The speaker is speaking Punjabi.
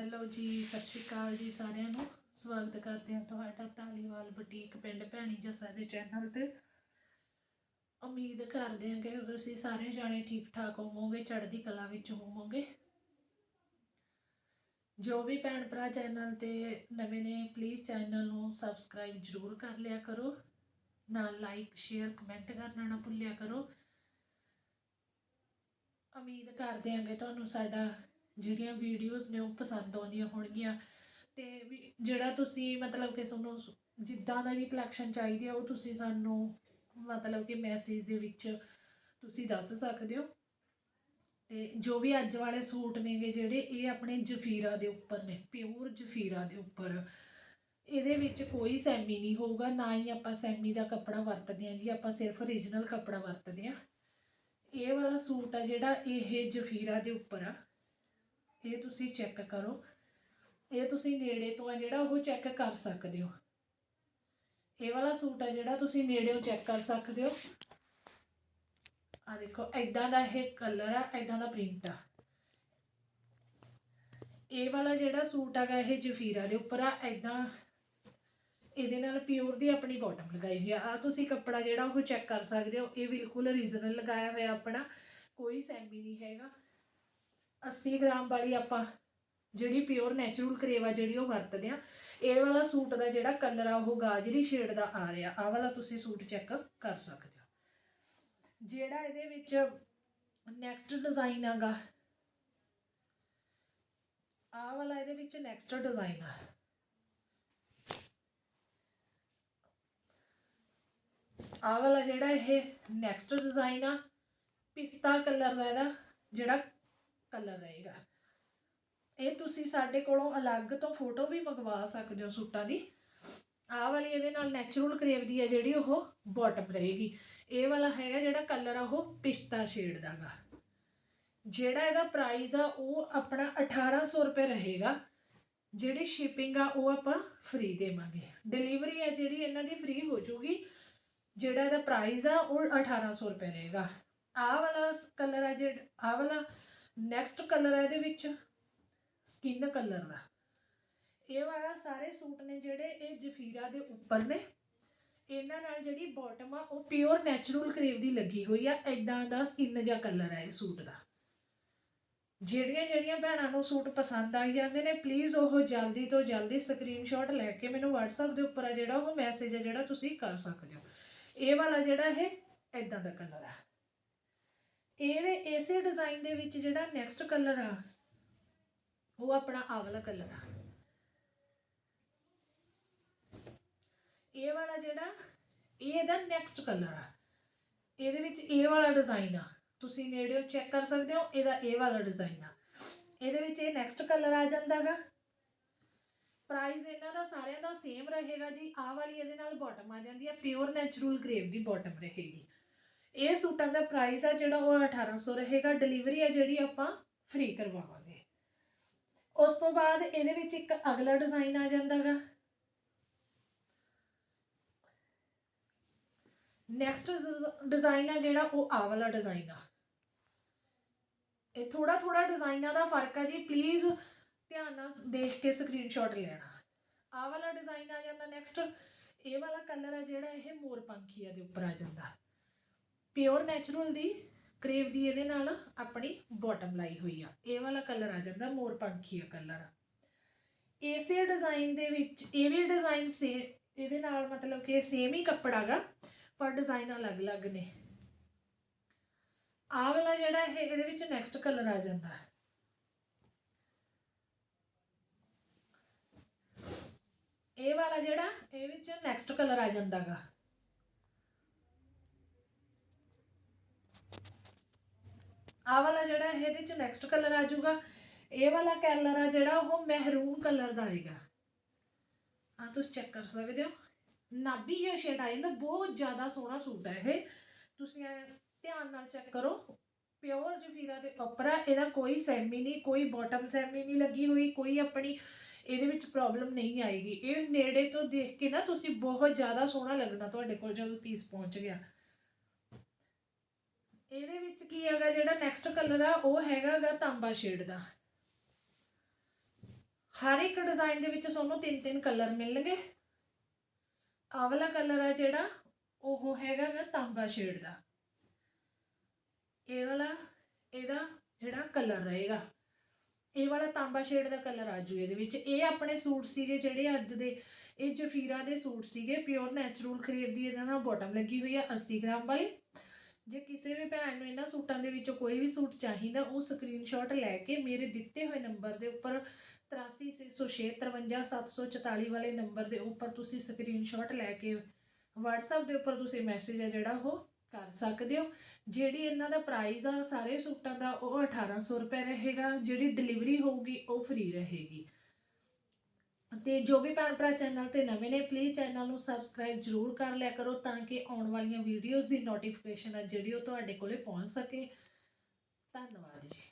ਹੈਲੋ ਜੀ, ਸਤਿ ਸ਼੍ਰੀ ਅਕਾਲ ਜੀ ਸਾਰਿਆਂ ਨੂੰ। ਸਵਾਗਤ ਕਰਦੇ ਹਾਂ ਤੁਹਾਡਾ ਧਾਲੀਵਾਲ ਬੁਟੀਕ ਪਿੰਡ ਭੈਣੀ ਜੱਸਾ ਦੇ ਚੈਨਲ ਤੇ। ਉਮੀਦ ਕਰਦੇ ਹਾਂ ਕਿ ਤੁਸੀਂ ਸਾਰੇ ਜਾਣੇ ਠੀਕ ਠਾਕ ਹੋਵੋਗੇ, ਚੜ੍ਹਦੀ ਕਲਾ ਵਿੱਚ ਹੋਵੋਗੇ। ਜੋ ਵੀ ਭੈਣ ਭਰਾ ਚੈਨਲ ਤੇ ਨਵੇਂ ਨੇ ਪਲੀਜ਼ ਚੈਨਲ ਨੂੰ ਸਬਸਕ੍ਰਾਈਬ ਜ਼ਰੂਰ ਕਰ ਲਿਆ ਕਰੋ। ਨਾਲ ਲਾਈਕ ਸ਼ੇਅਰ ਕਮੈਂਟ ਕਰਨਾ ਨਾ ਭੁੱਲਿਆ ਕਰੋ। ਉਮੀਦ ਕਰਦੇ ਹਾਂ ਕਿ ਤੁਹਾਨੂੰ ਸਾਡਾ ਜਿਹੜੀਆਂ ਵੀਡੀਓਜ਼ ਨੇ ਉਹ ਪਸੰਦ ਆਉਂਦੀਆਂ ਹੋਣਗੀਆਂ। ਤੇ ਵੀ ਜਿਹੜਾ ਤੁਸੀਂ ਮਤਲਬ ਕਿ ਤੁਹਾਨੂੰ ਜਿੱਦਾਂ ਦਾ ਵੀ ਕਲੈਕਸ਼ਨ ਚਾਹੀਦੀ ਆ, ਉਹ ਤੁਸੀਂ ਸਾਨੂੰ ਮਤਲਬ ਕਿ ਮੈਸੇਜ ਦੇ ਵਿੱਚ ਤੁਸੀਂ ਦੱਸ ਸਕਦੇ ਹੋ। ਤੇ ਜੋ ਵੀ ਅੱਜ ਵਾਲੇ ਸੂਟ ਨੇਗੇ ਜਿਹੜੇ, ਇਹ ਆਪਣੇ ਜਫੀਰਾ ਦੇ ਉੱਪਰ ਨੇ ਪਿਓਰ ਜਫੀਰਾ ਦੇ ਉੱਪਰ। ਇਹਦੇ ਵਿੱਚ ਕੋਈ ਸੈਮੀ ਨਹੀਂ ਹੋਊਗਾ, ਨਾ ਹੀ ਆਪਾਂ ਸੈਮੀ ਦਾ ਕੱਪੜਾ ਵਰਤਦੇ ਹਾਂ ਜੀ, ਆਪਾਂ ਸਿਰਫ ਓਰੀਜਨਲ ਕੱਪੜਾ ਵਰਤਦੇ ਹਾਂ। ਇਹ ਵਾਲਾ ਸੂਟ ਆ ਜਿਹੜਾ, ਇਹ ਜਫੀਰਾ ਦੇ ਉੱਪਰ ਆ। ਇਹ ਤੁਸੀਂ ਚੈੱਕ ਕਰੋ। ਇਹ ਤੁਸੀਂ ਨੇੜੇ ਤੋਂ ਆ ਜਿਹੜਾ ਉਹ ਚੈੱਕ ਕਰ ਸਕਦੇ ਹੋ। ਇਹ ਵਾਲਾ ਸੂਟ ਆ ਜਿਹੜਾ ਤੁਸੀਂ ਨੇੜੇੋਂ ਚੈੱਕ ਕਰ ਸਕਦੇ ਹੋ। ਆ ਦੇਖੋ ਐਦਾਂ ਦਾ ਇਹ ਕਲਰ ਆ ਐਦਾਂ ਦਾ ਪ੍ਰਿੰਟ ਆ। ਇਹ ਵਾਲਾ ਜਿਹੜਾ ਸੂਟ ਹੈਗਾ, ਇਹ ਜਫੀਰਾ ਦੇ ਉੱਪਰ ਆ। ਐਦਾਂ ਇਹਦੇ ਨਾਲ ਪਿਓਰ ਦੀ ਆਪਣੀ ਬਾਟਮ ਲਗਾਈ ਹੋਈ ਆ। ਆ ਤੁਸੀਂ ਕੱਪੜਾ ਜਿਹੜਾ ਉਹ ਚੈੱਕ ਕਰ ਸਕਦੇ ਹੋ। ਇਹ ਬਿਲਕੁਲ ਰੀਜ਼ਨਲ ਲਗਾਇਆ ਹੋਇਆ ਆਪਣਾ। ਕੋਈ ਸੈਮੀ ਨਹੀਂ ਹੈਗਾ। 80 ਗ੍ਰਾਮ ਵਾਲੀ ਆਪਾਂ ਜਿਹੜੀ ਪਿਓਰ ਨੈਚੁਰਲ ਕਰੇਵਾ ਜਿਹੜੀ ਉਹ ਵਰਤਦੇ ਆ ਇਹ ਵਾਲਾ ਸੂਟ ਦਾ ਜਿਹੜਾ ਕਲਰ ਆ ਉਹ ਗਾਜਰੀ ਸ਼ੇਡ ਦਾ ਆ ਰਿਹਾ। ਆ ਵਾਲਾ ਤੁਸੀਂ ਸੂਟ ਚੈੱਕ ਕਰ ਸਕਦੇ ਹੋ। ਜਿਹੜਾ ਇਹਦੇ ਵਿੱਚ ਨੈਕਸਟ ਡਿਜ਼ਾਈਨ ਆਗਾ ਆ ਵਾਲਾ ਇਹਦੇ ਵਿੱਚ ਨੈਕਸਟ ਡਿਜ਼ਾਈਨ ਆ। ਆ ਵਾਲਾ ਜਿਹੜਾ ਇਹ ਨੈਕਸਟ ਡਿਜ਼ਾਈਨ ਆ, ਪਿਸਤਾ ਕਲਰ ਦਾ ਇਹਦਾ ਜਿਹੜਾ ਕਲਰ ਰਹੇਗਾ। ਇਹ ਤੁਸੀਂ ਸਾਡੇ ਕੋਲੋਂ ਅਲੱਗ ਤੋਂ ਫੋਟੋ ਵੀ ਮੰਗਵਾ ਸਕਦੇ ਹੋ ਸੂਟਾਂ ਦੀ। ਆਹ ਵਾਲੀ ਇਹਦੇ ਨਾਲ ਨੈਚੁਰਲ ਕਰੇਵ ਦੀ ਹੈ ਜਿਹੜੀ ਉਹ ਬਾਟਮ ਰਹੇਗੀ। ਇਹ ਵਾਲਾ ਹੈਗਾ ਜਿਹੜਾ ਕਲਰ ਆ ਉਹ ਪਿਸਤਾ ਸ਼ੇਡ ਦਾਗਾ ਜਿਹੜਾ ਇਹਦਾ ਪ੍ਰਾਈਸ ਆ ਉਹ ਆਪਣਾ 1800 ਰੁਪਏ ਰਹੇਗਾ। ਜਿਹੜੀ ਸ਼ਿਪਿੰਗ ਆ ਉਹ ਆਪਾਂ ਫ੍ਰੀ ਦੇਵਾਂਗੇ। ਡਿਲੀਵਰੀ ਆ ਜਿਹੜੀ ਇਹਨਾਂ ਦੀ ਫ੍ਰੀ ਹੋ ਜੂਗੀ ਜਿਹੜਾ ਇਹਦਾ ਪ੍ਰਾਈਸ ਆ ਉਹ 1800 ਰੁਪਏ ਰਹੇਗਾ। ਆਹ ਵਾਲਾ ਕਲਰ ਆ ਜਿਹੜਾ ਆਹ ਵਾਲਾ ਨੈਕਸਟ ਕਲਰ ਹੈ ਇਹਦੇ ਵਿੱਚ। ਸਕਿਨ ਕਲਰ ਦਾ। ਇਹ ਵਾਲਾ ਸਾਰੇ ਸੂਟ ਨੇ ਜਿਹੜੇ ਇਹ ਜਫੀਰਾ ਦੇ ਉੱਪਰ ਨੇ। ਇਹਨਾਂ ਨਾਲ ਜਿਹੜੀ ਬਾਟਮ ਆ, ਉਹ ਪਿਓਰ ਨੈਚੁਰਲ ਕਰੇਵ ਦੀ ਲੱਗੀ ਹੋਈ ਆ। ਐਦਾਂ ਦਾ ਸਕਿਨ ਜਾਂ ਕਲਰ ਹੈ ਇਹ ਸੂਟ ਦਾ। ਜਿਹੜੀਆਂ ਜਿਹੜੀਆਂ ਭੈਣਾਂ ਨੂੰ ਸੂਟ ਪਸੰਦ ਆਈ ਜਾਂਦੇ ਨੇ ਪਲੀਜ਼ ਉਹ ਜਲਦੀ ਤੋਂ ਜਲਦੀ ਸਕਰੀਨਸ਼ਾਟ ਲੈ ਕੇ ਮੈਨੂੰ WhatsApp ਦੇ ਉੱਪਰ ਆ ਜਿਹੜਾ ਉਹ ਮੈਸੇਜ ਆ ਜਿਹੜਾ ਤੁਸੀਂ ਕਰ ਸਕਦੇ ਹੋ। ਇਹ ਵਾਲਾ ਜਿਹੜਾ ਇਹ ਐਦਾਂ ਦਾ ਕਲਰ ਆ। ਇਹਦੇ ਇਸੇ ਡਿਜ਼ਾਈਨ ਦੇ ਵਿੱਚ ਜਿਹੜਾ ਨੈਕਸਟ ਕਲਰ ਆ, ਉਹ ਆਪਣਾ ਆਹ ਵਾਲਾ ਕਲਰ ਆ। ਇਹ ਵਾਲਾ ਜਿਹੜਾ, ਇਹ ਇਹਦਾ ਨੈਕਸਟ ਕਲਰ ਆ। ਇਹਦੇ ਵਿੱਚ ਇਹ ਵਾਲਾ ਡਿਜ਼ਾਈਨ ਆ। ਤੁਸੀਂ ਨੇੜਿਓਂ ਚੈੱਕ ਕਰ ਸਕਦੇ ਹੋ, ਇਹਦਾ ਇਹ ਵਾਲਾ ਡਿਜ਼ਾਈਨ ਆ। ਇਹਦੇ ਵਿੱਚ ਇਹ ਨੈਕਸਟ ਕਲਰ ਆ ਜਾਂਦਾਗਾ ਪ੍ਰਾਈਸ ਇਹਨਾਂ ਦਾ ਸਾਰਿਆਂ ਦਾ ਸੇਮ ਰਹੇਗਾ ਜੀ। ਆਹ ਵਾਲੀ ਇਹਦੇ ਨਾਲ ਬਾਟਮ ਆ ਜਾਂਦੀ ਹੈ ਪਿਓਰ ਨੈਚੁਰਲ ਗ੍ਰੇਵ ਦੀ ਬਾਟਮ ਰਹੇਗੀ। ਇਹ ਸੂਟਾਂ ਦਾ ਪ੍ਰਾਈਸ ਆ ਜਿਹੜਾ ਉਹ 1800 ਰਹੇਗਾ ਡਿਲੀਵਰੀ ਆ ਜਿਹੜੀ ਆਪਾਂ ਫ੍ਰੀ ਕਰਵਾਵਾਂਗੇ। ਉਸ ਤੋਂ ਬਾਅਦ ਇਹਦੇ ਵਿੱਚ ਇੱਕ ਅਗਲਾ ਡਿਜ਼ਾਈਨ ਆ ਜਾਂਦਾਗਾ। ਨੈਕਸਟ ਡਿਜ਼ਾਈਨ ਆ ਜਿਹੜਾ ਉਹ ਆ ਵਾਲਾ ਡਿਜ਼ਾਈਨ ਆ। ਇਹ ਥੋੜਾ ਥੋੜਾ ਡਿਜ਼ਾਈਨਾਂ ਦਾ ਫ਼ਰਕ ਆ ਜੀ ਪਲੀਜ਼ ਧਿਆਨ ਨਾਲ ਦੇਖ ਕੇ ਸਕਰੀਨਸ਼ਾਟ ਲੈਣਾ। ਆ ਵਾਲਾ ਡਿਜ਼ਾਈਨ ਆ ਜਾਂਦਾ ਨੈਕਸਟ ਇਹ ਵਾਲਾ ਕਲਰ ਆ ਜਿਹੜਾ ਇਹ ਮੋਰ ਪੰਖੀਆ ਦੇ ਉੱਪਰ ਆ ਜਾਂਦਾ। ਪਿਓਰ ਨੈਚੁਰਲ ਦੀ ਕਰੇਵ ਦੀ ਇਹਦੇ ਨਾਲ ਆਪਣੀ ਬਾਟਮ ਲਾਈ ਹੋਈ ਆ। ਇਹ ਵਾਲਾ ਕਲਰ ਆ ਜਾਂਦਾ ਮੋਰ ਪੰਖੀਆ ਕਲਰ ਇਸੇ ਡਿਜ਼ਾਈਨ ਦੇ ਵਿੱਚ, ਇਹ ਵੀ ਡਿਜ਼ਾਈਨ ਸੇ ਇਹਦੇ ਨਾਲ ਮਤਲਬ ਕਿ ਸੇਮ ਹੀ ਕੱਪੜਾ ਗਾ, ਪਰ ਡਿਜ਼ਾਈਨ ਅਲੱਗ-ਅਲੱਗ ਨੇ। ਆਹ ਵਾਲਾ ਜਿਹੜਾ ਇਹ, ਇਹਦੇ ਵਿੱਚ ਨੈਕਸਟ ਕਲਰ ਆ ਜਾਂਦਾ। ਇਹ ਵਾਲਾ ਜਿਹੜਾ, ਇਹ ਵਿੱਚ ਨੈਕਸਟ ਕਲਰ ਆ ਜਾਂਦਾਗਾ ਆਹ ਵਾਲਾ ਜਿਹੜਾ ਇਹਦੇ 'ਚ ਨੈਕਸਟ ਕਲਰ ਆ ਜਾਊਗਾ, ਇਹ ਵਾਲਾ ਕਲਰ ਆ ਜਿਹੜਾ ਉਹ ਮਹਿਰੂਨ ਕਲਰ ਦਾ ਆਏਗਾ ਆ ਤੁਸੀਂ ਚੈੱਕ ਕਰ ਸਕਦੇ ਹੋ। ਨਾਭੀ ਜਿਹਾ ਸ਼ੇਡ ਆ ਜਾਂਦਾ ਬਹੁਤ ਜ਼ਿਆਦਾ ਸੋਹਣਾ ਸੂਟ ਹੈ ਇਹ। ਤੁਸੀਂ ਐਂ ਧਿਆਨ ਨਾਲ ਚੈੱਕ ਕਰੋ। ਪਿਓਰ ਜਫੀਰਾ ਦੇ ਉੱਪਰ ਆ, ਇਹਦਾ ਕੋਈ ਸੈਮੀ ਨਹੀਂ, ਕੋਈ ਬਾਟਮ ਸੈਮੀ ਨਹੀਂ ਲੱਗੀ ਹੋਈ, ਕੋਈ ਆਪਣੀ ਇਹਦੇ ਵਿੱਚ ਪ੍ਰੋਬਲਮ ਨਹੀਂ ਆਏਗੀ। ਇਹ ਨੇੜੇ ਤੋਂ ਦੇਖ ਕੇ ਨਾ ਤੁਸੀਂ ਬਹੁਤ ਜ਼ਿਆਦਾ ਸੋਹਣਾ ਲੱਗਣਾ ਤੁਹਾਡੇ ਕੋਲ ਜਦੋਂ ਪੀਸ ਪਹੁੰਚ ਗਿਆ। ਇਹਦੇ ਵਿੱਚ ਕੀ ਹੈਗਾ, ਜਿਹੜਾ ਨੈਕਸਟ ਕਲਰ ਆ, ਉਹ ਹੈਗਾਗਾ ਤਾਂਬਾ ਸ਼ੇਡ ਦਾ। ਹਰ ਇੱਕ ਡਿਜ਼ਾਈਨ ਦੇ ਵਿੱਚ ਤੁਹਾਨੂੰ ਤਿੰਨ ਤਿੰਨ ਕਲਰ ਮਿਲਣਗੇ। ਆਹ ਵਾਲਾ ਕਲਰ ਆ ਜਿਹੜਾ, ਉਹ ਹੈਗਾ ਗਾ ਤਾਂਬਾ ਸ਼ੇਡ ਦਾ। ਇਹ ਵਾਲਾ, ਇਹਦਾ ਜਿਹੜਾ ਕਲਰ ਰਹੇਗਾ। ਇਹ ਵਾਲਾ ਤਾਂਬਾ ਸ਼ੇਡ ਦਾ ਕਲਰ ਆ ਜੂ ਇਹਦੇ ਵਿੱਚ। ਇਹ ਆਪਣੇ ਸੂਟ ਸੀਗੇ ਜਿਹੜੇ ਅੱਜ ਦੇ, ਇਹ ਜਫੀਰਾ ਦੇ ਸੂਟ ਸੀਗੇ ਪਿਓਰ ਨੈਚੁਰਲ ਖਰੀਦ ਦੀ ਇਹਦਾ ਨਾਲ ਬਾਟਮ ਲੱਗੀ ਹੋਈ ਆ 80 ਗ੍ਰਾਮ ਵਾਲੀ। ਜੇ ਕਿਸੇ ਵੀ ਭੈਣ ਨੂੰ ਇਹਨਾਂ ਸੂਟਾਂ ਦੇ ਵਿੱਚੋਂ ਕੋਈ ਵੀ ਸੂਟ ਚਾਹੀਦਾ, ਉਹ ਸਕਰੀਨਸ਼ਾਟ ਲੈ ਕੇ ਮੇਰੇ ਦਿੱਤੇ ਹੋਏ ਨੰਬਰ ਦੇ ਉੱਪਰ 8360653744 ਵਾਲੇ ਨੰਬਰ ਦੇ ਉੱਪਰ ਤੁਸੀਂ ਸਕਰੀਨਸ਼ਾਟ ਲੈ ਕੇ WhatsApp ਦੇ ਉੱਪਰ ਤੁਸੀਂ ਮੈਸੇਜ ਹੈ ਜਿਹੜਾ ਉਹ ਕਰ ਸਕਦੇ ਹੋ। ਜਿਹੜੀ ਇਹਨਾਂ ਦਾ ਪ੍ਰਾਈਸ ਆ, ਸਾਰੇ ਸੂਟਾਂ ਦਾ ਉਹ 1800 ਰੁਪਏ ਰਹੇਗਾ, ਜਿਹੜੀ ਡਿਲੀਵਰੀ ਹੋਊਗੀ ਉਹ ਫ੍ਰੀ ਰਹੇਗੀ। ਤੇ ਜੋ ਵੀ ਭੈਣ ਭਰਾ ਚੈਨਲ ਤੇ ਨਵੇਂ ਨੇ ਪਲੀਜ਼ ਚੈਨਲ ਨੂੰ ਸਬਸਕ੍ਰਾਈਬ ਜਰੂਰ ਕਰ ਲਿਆ ਕਰੋ ਤਾਂ ਕਿ ਆਉਣ ਵਾਲੀਆਂ ਵੀਡੀਓਜ਼ ਦੀ ਨੋਟੀਫਿਕੇਸ਼ਨ ਆ ਜਿਹੜੀ ਉਹ ਤੁਹਾਡੇ ਕੋਲੇ ਪਹੁੰਚ ਸਕੇ। ਧੰਨਵਾਦ ਜੀ।